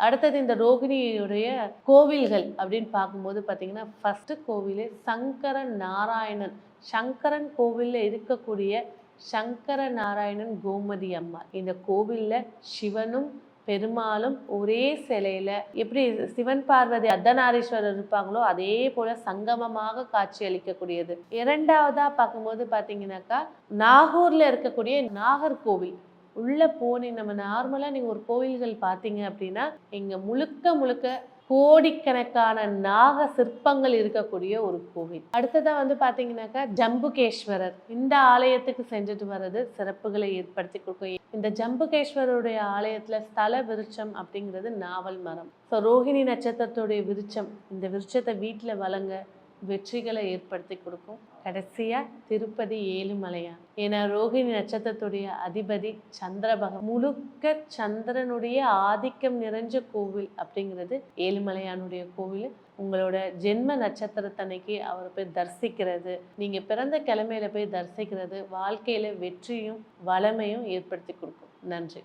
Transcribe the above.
அடுத்தது இந்த ரோகிணியுடைய கோவில்கள் அப்படின்னு பார்க்கும்போது பார்த்தீங்கன்னா ஃபஸ்ட்டு கோவிலே சங்கர நாராயணன் சங்கரன் கோவிலில் இருக்கக்கூடிய சங்கர நாராயணன் கோமதி அம்மா. இந்த கோவிலில் சிவனும் பெருமாளும் ஒரே சிலையில எப்படி சிவன் பார்வதி அர்த்தநாரீஸ்வரர் இருப்பாங்களோ அதே போல சங்கமமாக காட்சி அளிக்கக்கூடியது இரண்டாவதா பார்க்கும்போது பார்த்தீங்கன்னாக்கா நாகூர்ல இருக்கக்கூடிய நாகர்கோவில். உள்ளே போனி நம்ம நார்மலாக நீங்கள் ஒரு கோவில்கள் பார்த்தீங்க அப்படின்னா இங்கே முழுக்க முழுக்க கோடிக்கணக்கான நாக சிற்பங்கள் இருக்கக்கூடிய ஒரு கோவில். அடுத்ததாக வந்து பார்த்தீங்கன்னாக்கா ஜம்புகேஸ்வரர். இந்த ஆலயத்துக்கு சென்றுட்டு வர்றது சிறப்புகளை ஏற்படுத்தி கொடுக்கும். இந்த ஜம்புகேஸ்வரருடைய ஆலயத்தில் ஸ்தல விருட்சம் அப்படிங்கிறது நாவல் மரம். ஸோ ரோஹிணி நட்சத்திரத்துடைய விருட்சம். இந்த விருட்சத்தை வீட்டில் வளங்க வெற்றிகளை ஏற்படுத்தி கொடுக்கும். கடைசியா திருப்பதி ஏழுமலையான். ஏன்னா ரோகிணி நட்சத்திரத்துடைய அதிபதி சந்திரபகம் முழுக்க சந்திரனுடைய ஆதிக்கம் நிறைஞ்ச கோவில் அப்படிங்கிறது ஏழுமலையானுடைய கோவில். உங்களோட ஜென்ம நட்சத்திரத்தன்னைக்கு அவரை போய் தரிசிக்கிறது. நீங்க பிறந்த கிழமையில போய் தரிசிக்கிறது. வாழ்க்கையில வெற்றியும் வளமையும் ஏற்படுத்தி கொடுக்கும். நன்றி.